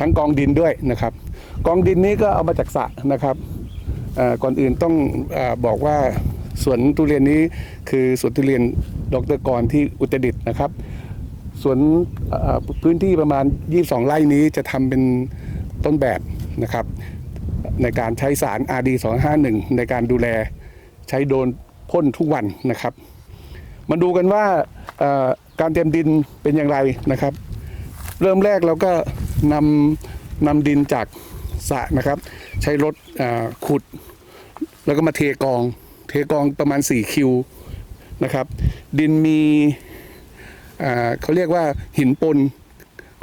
ทั้งกองดินด้วยนะครับ กองดินนี้ก็เอามาจากสระนะครับก่อนอื่นต้องอบอกว่าสวนทุเรียนนี้คือสวนทุเรียนดรกรที่อุตรดิตถ์นะครับสวนพื้นที่ประมาณ 22 ไร่นี้จะทำเป็นต้นแบบนะครับ ในการใช้สาร RD 251ในการดูแลใช้โดนพ่นทุกวันนะครับ มาดูกันว่าการเตรียมดินเป็นอย่างไรนะครับ เริ่มแรกเราก็ นำนำดินจากสระนะครับ ใช้รถขุด แล้วก็มาเทกอง เทกองประมาณ 4 คิวนะครับ ดินมีเขาเรียกว่าหินปน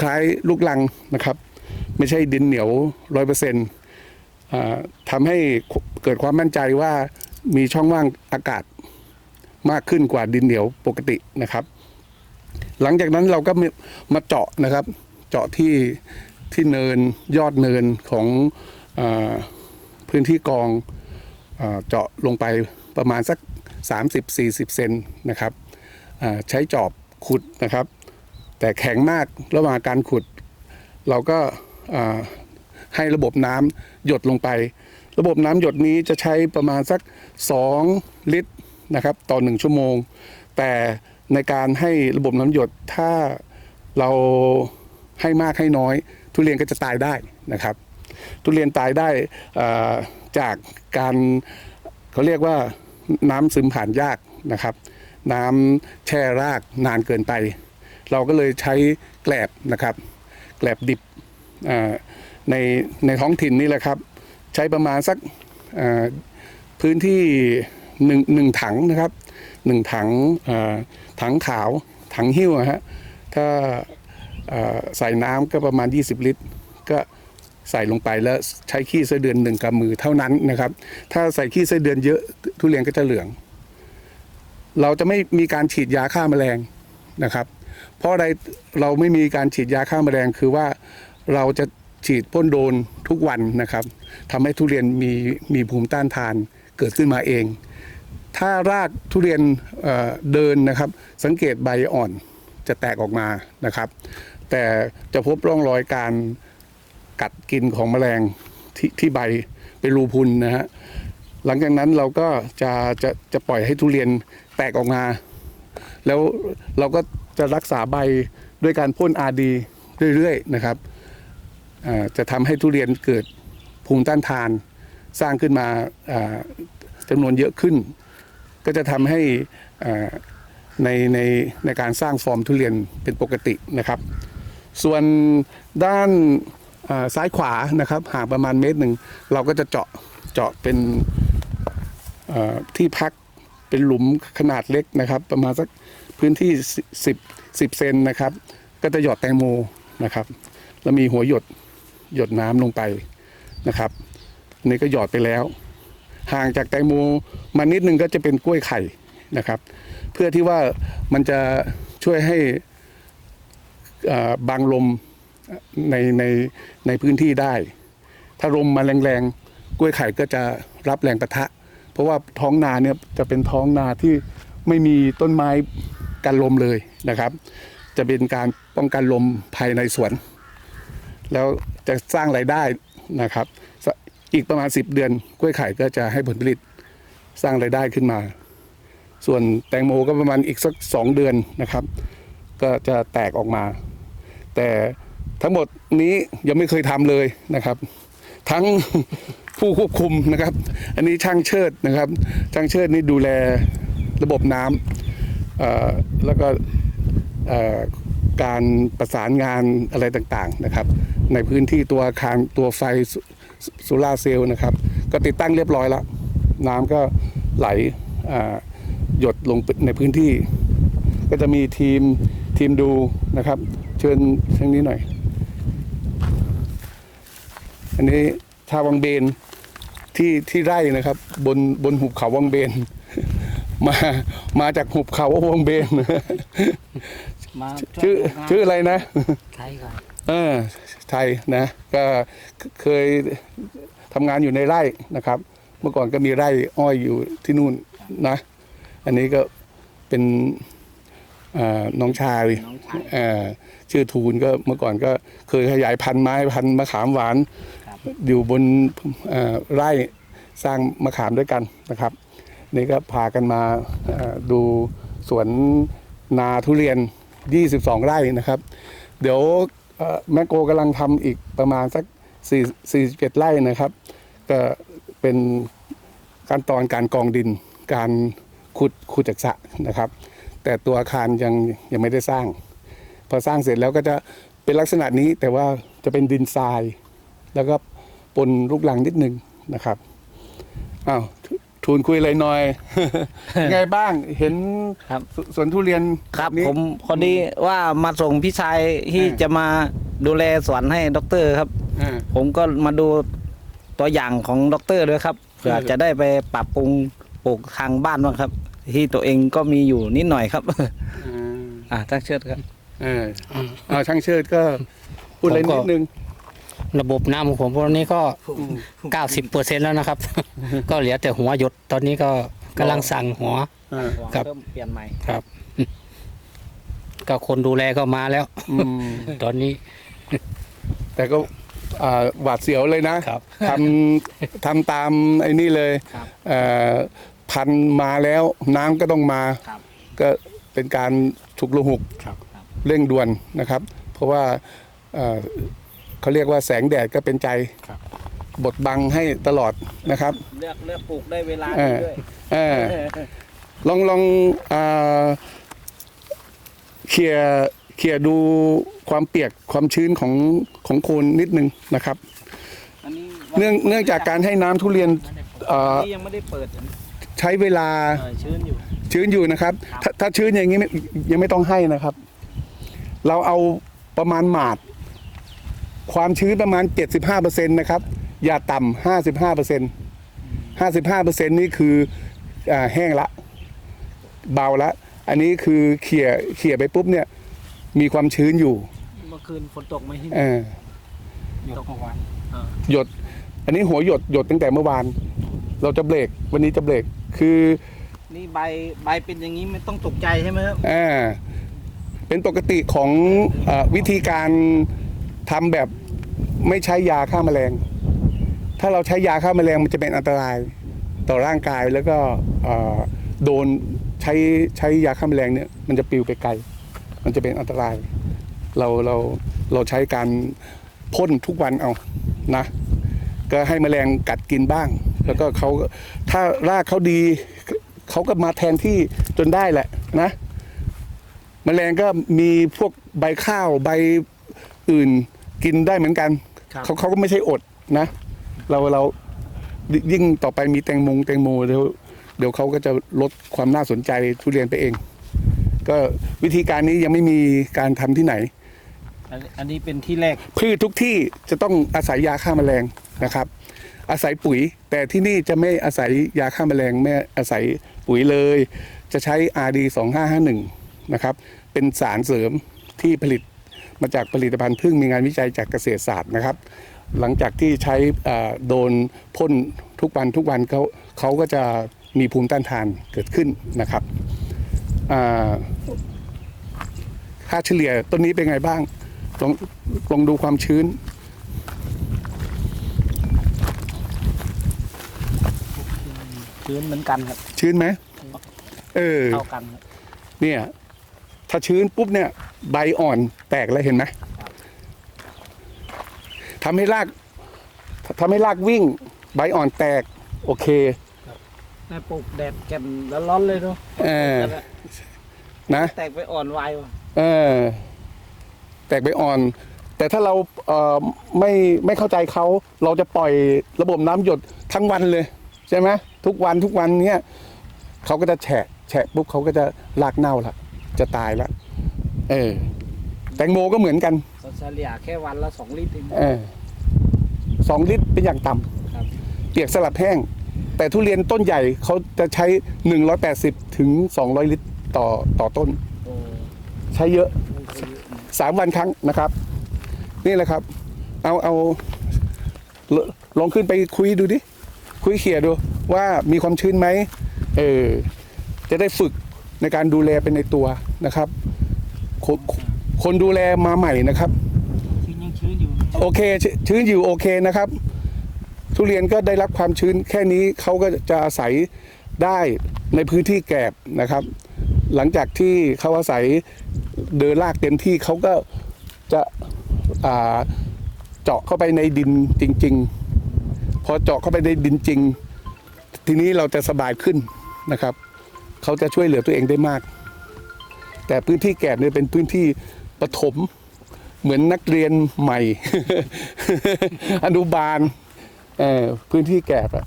คล้ายลูกลังนะครับ ไม่ใช่ดินเหนียวร้อยเปอร์เซ็นต์ทำให้เกิดความมั่นใจว่ามีช่องว่างอากาศมากขึ้นกว่าดินเหนียวปกตินะครับ หลังจากนั้นเราก็มาเจาะนะครับ เจาะที่ที่เนินยอดเนินของอพื้นที่กองอเจาะลงไปประมาณสัก 30-40 เซนนะครับใช้จอบขุดนะครับ แต่แข็งมากระหว่างการขุด เราก็ให้ระบบน้ำหยดลงไป ระบบน้ำหยดนี้จะใช้ประมาณสัก 2 ลิตรนะครับต่อ 1 ชั่วโมง แต่ในการให้ระบบน้ำหยดถ้าเรา ให้มากให้น้อย ทุเรียนก็จะตายได้นะครับ ทุเรียนตายได้จากการเขาเรียกว่าน้ำซึมผ่านยากนะครับ น้ำแช่รากนานเกินไป เราก็เลยใช้แกลบนะครับ แกลบดิบในในท้องถิ่นนี่แหละครับ ใช้ประมาณสักพื้นที่หนึ่งหนึ่งถังนะครับหนึ่งถังถังขาวถังหิ้วอะฮะถ้า ใส่น้ำก็ประมาณ 20 ลิตร ก็ใส่ลงไปแล้วใช้ขี้ไส้เดือนหนึ่งกำมือเท่านั้นนะครับ ถ้าใส่ขี้ไส้เดือนเยอะทุเรียนก็จะเหลือง เราจะไม่มีการฉีดยาฆ่าแมลงนะครับ เพราะอะไรเราไม่มีการฉีดยาฆ่าแมลงคือว่าเราจะฉีดพ่นโดนทุกวันนะครับทำให้ทุเรียนมีมีภูมิต้านทานเกิดขึ้นมาเอง ถ้ารากทุเรียนเเดินนะครับ สังเกตใบอ่อนจะแตกออกมานะครับ แต่จะพบร่องรอยการกัดกินของแมลงที่ที่ใบเป็นรูพุนนะฮะหลังจากนั้นเราก็จะจะจะปล่อยให้ทุเรียนแตกออกมา แล้วเราก็จะรักษาใบด้วยการพ่นอาดีเรื่อยๆนะครับจะทำให้ทุเรียนเกิดภูมิต้านทานสร้างขึ้นมาจำนวนเยอะขึ้น ก็จะทำให้ในในในการสร้างฟอร์มทุเรียนเป็นปกตินะครับ ส่วนด้านซ้ายขวานะครับห่างประมาณเมตรหนึ่งเราก็จะเจาะเจาะเป็นที่พักเป็นหลุมขนาดเล็กนะครับ ประมาณสักพื้นที่สิบสิบเซนนะครับ ก็จะหยอดแตงโมนะครับ แล้วมีหัวหยดหยดน้ำลงไปนะครับนนี่ก็หยอดไปแล้ว ห่างจากแตงโมมานิดนึงก็จะเป็นกล้วยไข่นะครับ เพื่อที่ว่ามันจะช่วยให้ อ่าบังลมในในในพื้นที่ได้ ถ้าลมมาแรงๆกล้วยไข่ก็จะรับแรงปะทะ เพราะว่าท้องนาเนี่ยจะเป็นท้องนาที่ไม่มีต้นไม้กันลมเลยนะครับ จะเป็นการป้องกันลมภายในสวน แล้วจะสร้างรายได้นะครับ อีกประมาณ 10 เดือนกล้วยไข่ก็จะให้ผลผลิตสร้างรายได้ขึ้นมา ส่วนแตงโมก็ประมาณอีกสักสองเดือนนะครับ ก็จะแตกออกมา แต่ทั้งหมดนี้ยังไม่เคยทำเลยนะครับ ทั้งผู้ควบคุมนะครับ อันนี้ช่างเชิดนะครับ ช่างเชิดนี่ดูแลระบบน้ำแล้วก็การประสานงานอะไรต่างๆนะครับ ในพื้นที่ตัวอาคารตัวไฟโซลาเซลล์นะครับ ก็ติดตั้งเรียบร้อยแล้ว น้ำก็ไหลหยดลงในพื้นที่ ก็จะมีทีมทีมดูนะครับ เชิญทางนี้หน่อย อันนี้ชาววังเบนที่ที่ไร่นะครับ บนบนหุบเขาวังเบน มามาจากหุบเขาวังเบนมาชื่อชื่ออะไรนะใช่ก่อนเออไทยนะ ก็เคยทำงานอยู่ในไร่นะครับ เมื่อก่อนก็มีไร่อ้อยอยู่ที่นู่นนะ อันนี้ก็เป็นเอ่อ น้องชายน้องชายเอ่อชื่อทูนก็เมื่อก่อนก็เคยขยายพันธุ์ไม้พันธุ์มะขามหวานครับอยู่บนเอ่อไร่สร้างมะขามด้วยกันนะครับ นี่ก็พากันมาเอ่อดูสวนนาทุเรียน 22 ไร่นะครับ เดี๋ยวเอ่อแมคโกกำลังทำอีกประมาณสัก4 47ไร่นะครับ ก็เป็นขั้นตอนการกองดินการขุดขุดจากสระนะครับ แต่ตัวอาคารยังยังไม่ได้สร้าง พอสร้างเสร็จแล้วก็จะเป็นลักษณะนี้แต่ว่าจะเป็นดินทราย แล้วก็ปนลูกหลังนิดนึงนะครับอ้าวททูลคุยอะไรหน่อยไงบ้างเห็นครับสสวนทุเรียนครับนี้ผมพอดีว่ามาส่งพี่ชายที่อ่าจะมาดูแลสวนให้ด็อกเตอร์ครับอ่าผมก็มาดูตัวอย่างของด็อกเตอร์ด้วยครับเพื่อเออจะได้ไปปรับปรุงปลูกทางบ้านบ้างครับ ที่ตัวเองก็มีอยู่นิดหน่อยครับ อ่าตั้งเชิดครับเออเอาช่างเชิดก็พูดอะไรผมก็นิดนึงระบบน้ำของผมตอนนี้ก็90เปอร์เซ็นแล้วนะครับ ก็เหลือแต่หัวหยดตอนนี้ก็กำลังสั่งหัวอ่าครับเริ่มเปลี่ยนใหม่ครับ ก็คนดูแลก็มาแล้วอืมตอนนี้ แต่ก็อ่าหวาดเสียวเลยนะครับทำทำตามไอ้นี่เลยครับเอ่อ พันธุ์มาแล้วน้ำก็ต้องมา ครับก็เป็นการฉุกละหุกครับเร่งด่วนนะครับ เพราะว่าเอ่อเขาเรียกว่าแสงแดดก็เป็นใจครับ บดบังให้ตลอดนะครับเลือกเลือกปลูกได้เวลาเออด้วยเออลองลองอ่าเคลียร์เคลียร์ดูความเปียกความชื้นของของโคนนิดนึงนะครับ อันนี้เนื่องเนื่องจากการให้น้ำทุเรียนเอ่อ นี่ยังไม่ได้เปิด ใช้เวลาเออชื้นอยู่ ชื้นอยู่นะครับถ้าถ้าชื้นอย่างนี้ไม่ยังไม่ต้องให้นะครับ เราเอาประมาณหมาด ความชื้นประมาณ 75%นะครับ อย่าต่ำ55% 55%นี่คืออาแห้งละ เบาละ อันนี้คือเขี่ยเขี่ยไปปุ๊บเนี่ย มีความชื้นอยู่เมื่อคืนฝนตกไหมที่เออหยดเมื่อวานหยด อันนี้หัวหยดหยดตั้งแต่เมื่อวาน เราจะเบรกวันนี้จะเบรก คือนี่ใบใบเป็นอย่างนี้ไม่ต้องตกใจใช่ไหมครับอ่าเป็นปกติของเออวิธีการทำแบบไม่ใช้ยาฆ่าแมลง ถ้าเราใช้ยาฆ่าแมลงมันจะเป็นอันตรายต่อร่างกายแล้วก็เอ่อโดนใช้ใช้ยาฆ่าแมลงเนี่ยมันจะปลิวไปไกล มันจะเป็นอันตราย เราเราเราใช้การพ่นทุกวันเอานะ ก็ให้แมลงกัดกินบ้าง แล้วก็เขาถ้ารากเขาดีเขาก็มาแทนที่จนได้แหละนะแมลงก็มีพวกใบข้าวใบอื่นกินได้เหมือนกันครับเขาเขาก็ไม่ใช่อดนะ เราเรายิ่งต่อไปมีแตงโมงแตงโมเดี๋ยวเดี๋ยวเขาก็จะลดความน่าสนใจทุเรียนไปเอง ก็วิธีการนี้ยังไม่มีการทำที่ไหนอันอันนี้เป็นที่แรกพืชทุกที่จะต้องอาศัยยาฆ่าแมลงนะครับ อาศัยปุ๋ย แต่ที่นี่จะไม่อาศัยยาฆ่าแมลงไม่อาศัยปุ๋ยเลย จะใช้ RD 2551นะครับเป็นสารเสริมที่ผลิตมาจากผลิตภัณฑ์พึ่งมีงานวิจัยจากเกษตรศาสตร์นะครับ หลังจากที่ใช้โดนพ่นทุกวันทุกวันเขาเขาก็จะมีภูมิต้านทานเกิดขึ้นนะครับค่าเฉลี่ยต้นนี้เป็นไงบ้างลองลองดูความชื้น ชื้นเหมือนกันครับ ชื้นไหมเออเท่ากันครับเนี่ย ถ้าชื้นปุ๊บเนี่ย ใบอ่อนแตกแล้วเห็นไหมทำให้รากทำให้รากวิ่ง ใบอ่อนแตก โอเคแม่ปลูกแดดแก่นแล้วร้อนเลยเนาะเออนะแตกไปอ่อนไวว่ะเออ แตกใบอ่อน แต่ถ้าเราเอ่อไม่ไม่เข้าใจเขา เราจะปล่อยระบบน้ำหยดทั้งวันเลย ใช่ไหม ทุกวันทุกวันเนี้ยเขาก็จะแฉะแฉะปุ๊บเขาก็จะรากเน่าละจะตายละเออ แตงโมก็เหมือนกันเฉลี่ยแค่วันละสองลิตรเองเออสองลิตรเป็นอย่างต่ำครับเปียกสลับแห้ง แต่ทุเรียนต้นใหญ่เขาจะใช้หนึ่งร้อยแปดสิบถึงสองร้อยลิตรต่อต่อต้นโอ้ใช้เยอะสามวันครั้งนะครับ นี่แหละครับ เอาเอาลลองขึ้นไปคุยดูดิ คุยเขี่ยดู ว่ามีความชื้นไหมเออจะได้ฝึกในการดูแลเป็นในตัวนะครับ คนคนดูแลมาใหม่นะครับชื้นยังชื้นอยู่โอเคชชื้นอยู่โอเคนะครับ ทุเรียนก็ได้รับความชื้นแค่นี้เขาก็จะอาศัยได้ในพื้นที่แกบนะครับ หลังจากที่เขาอาศัยเดินลากเต็มที่เขาก็จะอ่าเจาะเข้าไปในดินจริง ๆ พอเจาะเข้าไปในดินจริง ทีนี้เราจะสบายขึ้นนะครับ เขาจะช่วยเหลือตัวเองได้มาก แต่พื้นที่แกบเนี่ยเป็นพื้นที่ปฐมเหมือนนักเรียนใหม่ อนุบาลพื้นที่แกบอะ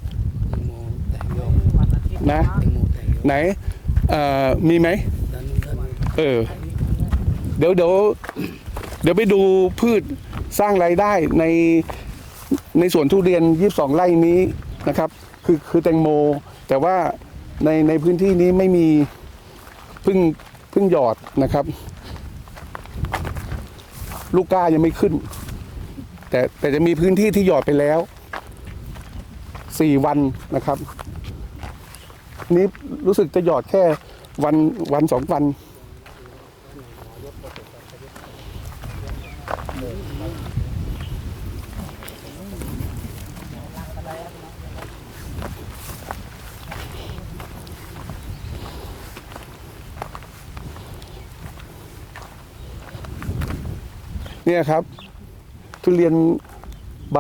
นะ ไหนมีไหมเออ เดี๋ยวเดี๋ยวเดี๋ยวไปดูพืชสร้างรายได้ในในสวนทุเรียน 22 ไร่นี้นะครับ คือคือแตงโม แต่ว่าในในพื้นที่นี้ไม่มีพึ่งพึ่งหยอดนะครับ ลูกก้ายังไม่ขึ้น แต่แต่จะมีพื้นที่ที่หยอดไปแล้วสี่วันนะครับนนี้รู้สึกจะหยอดแค่วันวันสองวัน เนี่ยครับ ทุเรียนใบ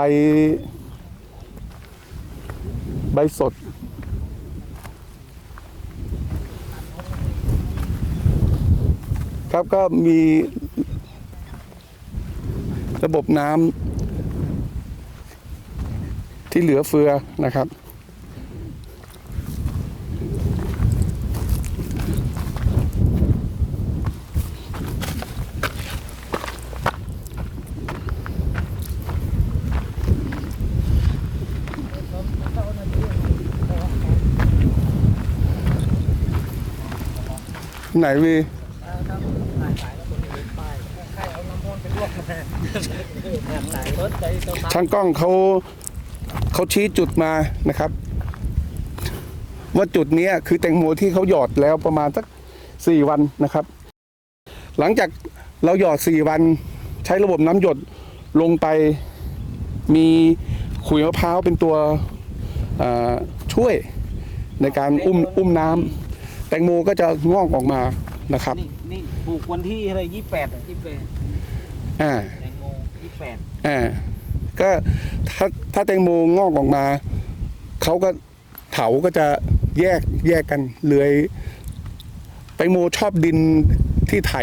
ใบสด ครับก็มีระบบน้ำที่เหลือเฟือนะครับ ไหนวีช่างกล้องเขาเขาชี้จุดมานะครับ ว่าจุดนี้คือแตงโมที่เขาหยอดแล้วประมาณสักสี่วันนะครับ หลังจากเราหยอดสี่วัน ใช้ระบบน้ำหยดลงไปมีขุยมะพร้าวเป็นตัวช่วยในการอุ้มอุ้มน้ำ ตงโมก็จะงอกออกมานะครับนี่นี่ปลูกวันที่อะไรยี่แปดยี่แปดอ่าแตงโมยี่แปดอ่าก็ถ้าถ้าแตงโมงอกออกมาเขาก็เถาก็จะแยกแยกกันเลื้อยแตงโมชอบดินที่ไถ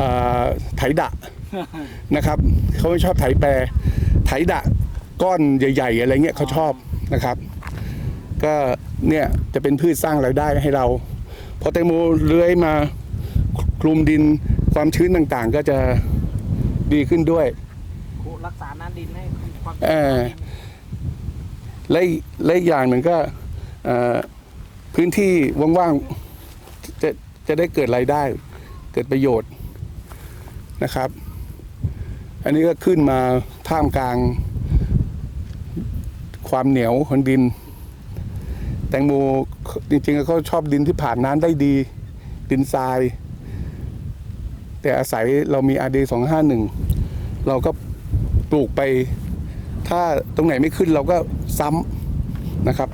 อ่าไถดะนะครับเขาไม่ชอบไถแปรไถดะก้อนใหญ่ ๆ อะไรเงี้ยเขาชอบนะครับ ก็ เนี่ยจะเป็นพืชสร้างรายได้ให้เราพอแตงโมเลื้อยมาคลุมดินความชื้นต่างๆ ก็จะดีขึ้นด้วยรักษาน้ำดินให้ความเออและอีกและอีกอย่างหนึ่งก็เอ่อพื้นที่ว่างๆจะจะได้เกิดรายได้ เกิดประโยชน์นะครับ อันนี้ก็ขึ้นมาท่ามกลางความเหนียวของดินแต งโมจริงๆเขาชอบดินที่ผ่านน้ำได้ดี ดินทราย แต่อาศัยเรามี RD 251เราก็ปลูกไป ถ้าตรงไหนไม่ขึ้นเราก็ซ้ำนะครับ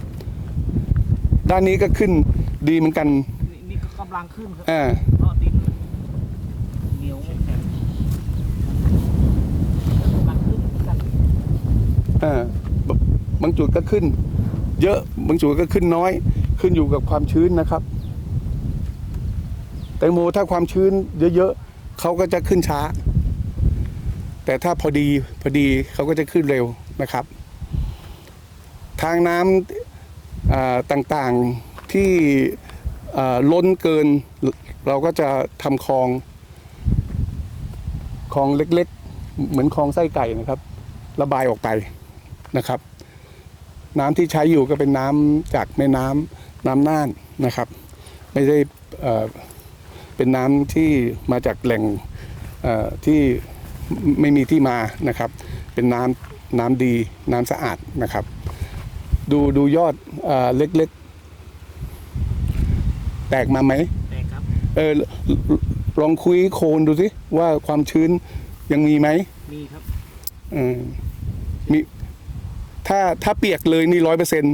ด้านนี้ก็ขึ้นดีเหมือนกัน นี่นี่ก็กำลังขึ้นครับอ่าเพราะดินเหนียวไม่แข็งกำลังขึ้นเหมือนกันอ่าบบางจุดก็ขึ้น เยอะบางจุดก็ขึ้นน้อย ขึ้นอยู่กับความชื้นนะครับ แตงโมถ้าความชื้นเยอะๆเขาก็จะขึ้นช้า แต่ถ้าพอดีพอดีเขาก็จะขึ้นเร็วนะครับ ทางน้ำต่างๆที่ล้นเกิน เราก็จะทำคลองคลองเล็กๆ เหมือนคลองไส้ไก่นะครับ ระบายออกไปนะครับ น้ำที่ใช้อยู่ก็เป็นน้ำจากแม่น้ำน้ำน่านนะครับ ไม่ได้เอ่อเป็นน้ำที่มาจากแหล่งเอ่อที่ไม่มีที่มานะครับ เป็นน้ำน้ำดีน้ำสะอาดนะครับ ดูดูยอดเออเล็กๆ แตกมาไหมแตกเออลองคุยโคนดูสิว่าความชื้นยังมีไหมมีครับเออมี ถ้าถ้าเปียกเลยนี่ร้อยเปอร์เซ็น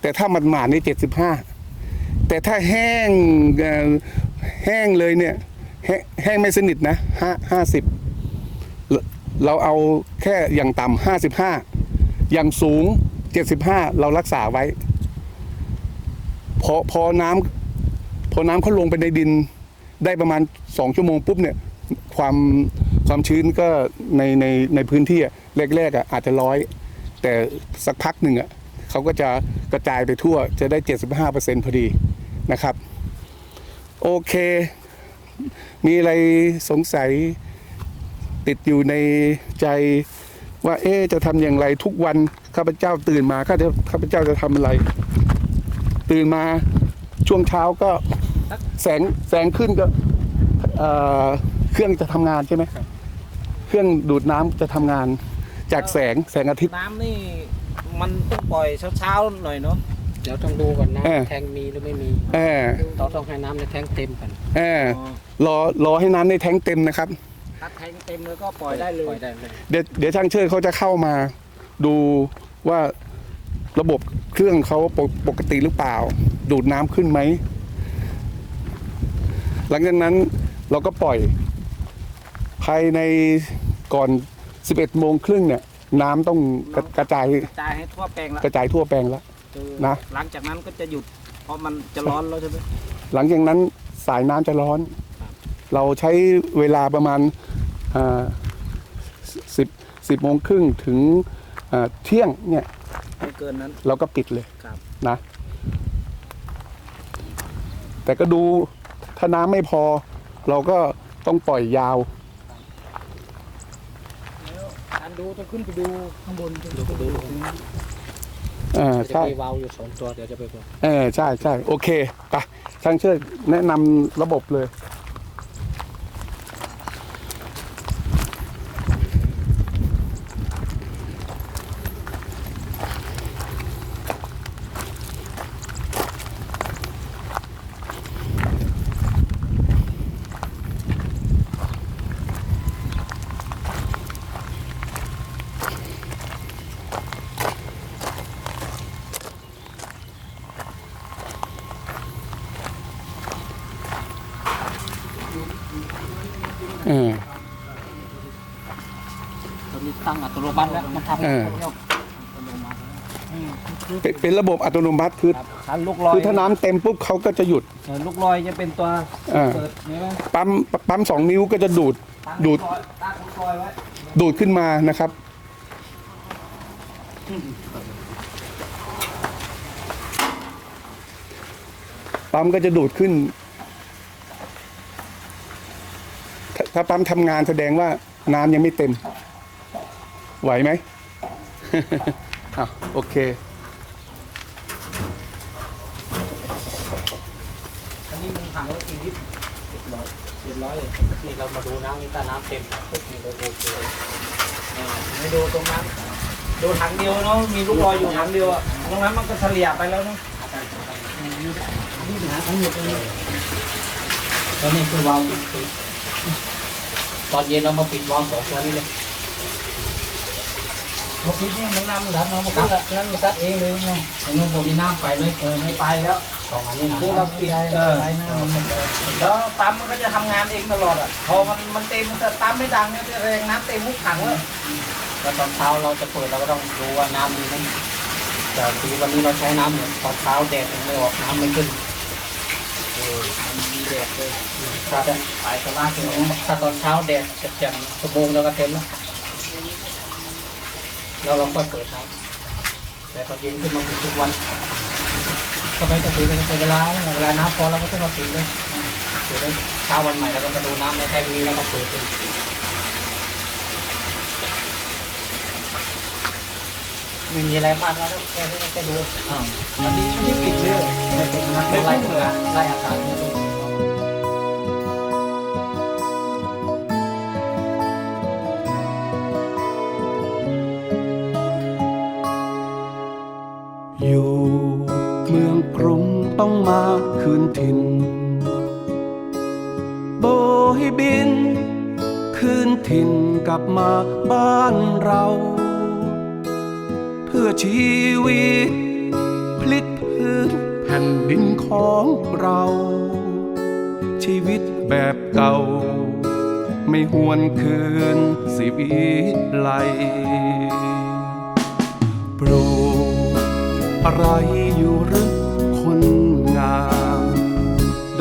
แต่ถ้ามันหมาดนี่เจ็ดสิบห้าแต่ถ้าแห้งแห้งเลยเนี่ยแห้งแห้งไม่สนิทนะห้าห้าสิบเราเอาแค่อย่างต่ำห้าสิบห้าอย่างสูงเจ็ดสิบห้าเรารักษาไว้ พอพอน้ำพอน้ำเขาลงไปในดินได้ประมาณสองชั่วโมงปุ๊บเนี่ย ความความชื้นก็ในในในพื้นที่อะแรกๆอะอาจจะร้อย แต่สักพักหนึ่งอะเขาก็จะกระจายไปทั่วจะได้ 75%พอดีนะครับ โอเค มีอะไรสงสัยติดอยู่ในใจว่าเอ๊จะทำอย่างไรทุกวันข้าพเจ้าตื่นมาข้าจะข้าพเจ้าจะทำอะไร ตื่นมาช่วงเช้าก็แสงแสงขึ้นก็เครื่องจะทำงานใช่ไหมเครื่องดูดน้ำจะทำงาน จากแสงแสงอาทิตย์ น้ำนี่มันต้องปล่อยเช้าๆหน่อยเนาะเดี๋ยวต้องดูก่อนน้เออำแทงมีหรือไม่มีเออเราต้องให้น้ำในแทงเต็มกันเออรอรอให้น้ำในแท้งเต็มนะครับ ถ้าแทงเต็มแล้วก็ปล่อยได้เลปล่อยยได้เลยเดี๋ยวเดี๋ยวช่างเชิดเขาจะเข้ามาดูว่าระบบเครื่องเขาปกปกติหรือเปล่า ดูดน้ำขึ้นไหม หลังจากนั้นเราก็ปล่อย ภายในก่อน 11โมงครึ่งเนี่ย น้ำต้องกระกระจายกระจายให้ทั่วแปลงละกระจายทั่วแปลงแล้ว คือนะ หลังจากนั้นก็จะหยุด เพราะมันจะร้อนแล้วใช่ไหมหลังจากนั้นสายน้ำจะร้อน เราใช้เวลาประมาณสิบสิบโมงครึ่งถึงอ่าเที่ยงเนี่ย ไม่เกินนั้นเราก็ปิดเลยครับ นะ แต่ก็ดูถ้าน้ำไม่พอ เราก็ต้องปล่อยยาว การ ดูต้องขึ้นไปดูข้างบนดูดูดูเออจะใช่มีวาล์วอยู่สองตัวเดี๋ยวจะไปบอกเออใช่ใช่โอเคไปช่างเชิดแนะนำระบบเลย เออ ตอนนี้ตั้งอัตโนมัติ แล้วมันทำเออคนเดียวเป็นเป็นระบบอัตโนมัติคือ ครับคันลูกลอยคือถ้าน้ำเต็มปุ๊บเขาก็จะหยุด เออลูกลอยจะเป็นตัวอ่า เปิดนี่ไหมปั๊มปั๊มสองนิ้วก็จะดูด ตั้งดูด ลูกลอยตั้งลูกลอยไว้ดูดขึ้นมานะครับ ปั๊มก็จะดูดขึ้น ถ้าถ้าปั๊มทำงานแสดงว่าน้ำยังไม่เต็ม ไหวไหม อะโอเคอันนี้มันถังละกี่ลิตรเจ็ดร้อยเจ็ดร้อยนี่เรามาดูน้ำนี่ถ้าน้ำเต็มปุ๊บนี่เราโอเคไม่ดูตรงนั้นดูถังเดียวเนาะมีลูกลอยอยู่ถังเดียวอะตรงนั้นมันก็เฉลี่ยไปแล้วเนาะตอนนี้คือวาล์วปิดตอนเย็นเรามาปิดวาล์วสองตัวนี้เลย มื่อกี้เนี่ยมันน้ำดันเนมันก็นั่นมันซัดเองเลยเนาะตรงนู้นผมมีน้ำไปเลยเออไม่ไปแล้วสองอันนี้นะคือเราปิดเออแล้วปั๊มมันก็จะทำงานเองตลอดอะพอมันมันเต็มแต่ปั๊มไม่ดังเนี่ยแรงน้ำเต็มทุกถังแล้วแล้วตอนเช้าเราจะเปิดเราก็ต้องดูว่าน้ำมีไหมแต่ทีวันนี้เราใช้น้ำเหมือนตอนเช้าแดดยังไม่ออกน้ำไม่ขึ้นมันมีแดดเลยถ้าจะไปสลากถ้าตอนเช้าแดดจะแจ่มชั่วโมงเราก็เต็มแล้ว แล้วเราก็เปิดน้ำแต่ตอนเย็นขึ้นมาปิดทุกวันก็ไม่ต้องปิดเป็นเวลาเวลาน้ำพอเราก็ต้องมาปิดเลยปิดเลยเช้าวันใหม่เราก็มาดูน้ำในแท้งนี้แล้วก็เปิดเลยไม่มีอะไรมากแล้วแค่นี้แค่ดูอ่าอันนี้ไม่ปิดเลยไม่เป็นไรไล่เหนือไล่อากาศืนถิ่น โบให้บิน คืนถิ่นกลับมาบ้านเรา เพื่อชีวิต พลิกพื้นแผ่นดินของเรา ชีวิตแบบเก่า ไม่หวนคืนสิบีไหลปลูกอะไรอยู่หรือ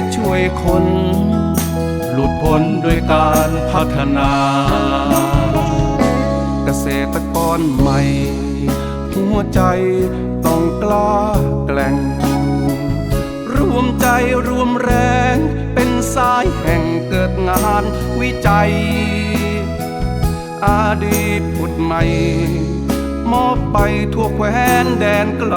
ษช่วยคน หลุดพ้นด้วยการพัฒนา เกษตรกรใหม่ หัวใจต้องกล้าแกล่ง รวมใจรวมแรง เป็นสายแห่งเกิดงานวิจัย อดีตผุดใหม่ มอบไปทั่วแคว้นแดนไกล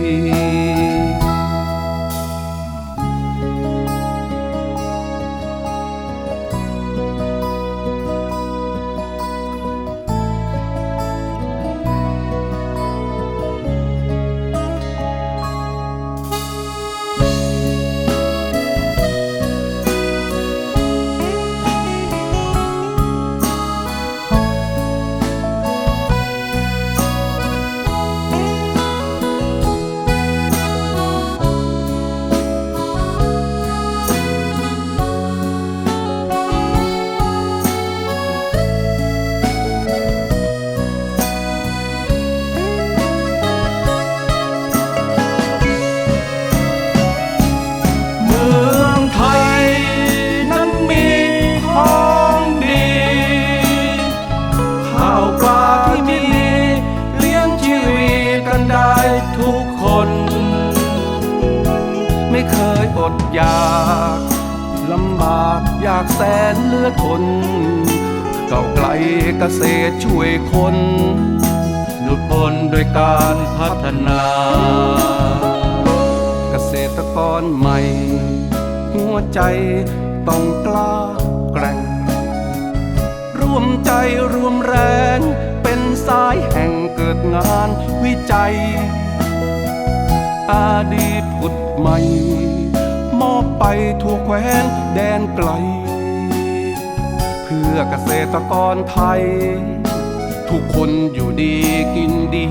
ต้องกล้าแกร่ง ร่วมใจรวมแรง เป็นสายแห่งเกิดงานวิจัย อดีตผุดใหม่ มอบไปทั่วแคว้นแดนไกล เพื่อเกษตรกรไทย ทุกคนอยู่ดีกินดี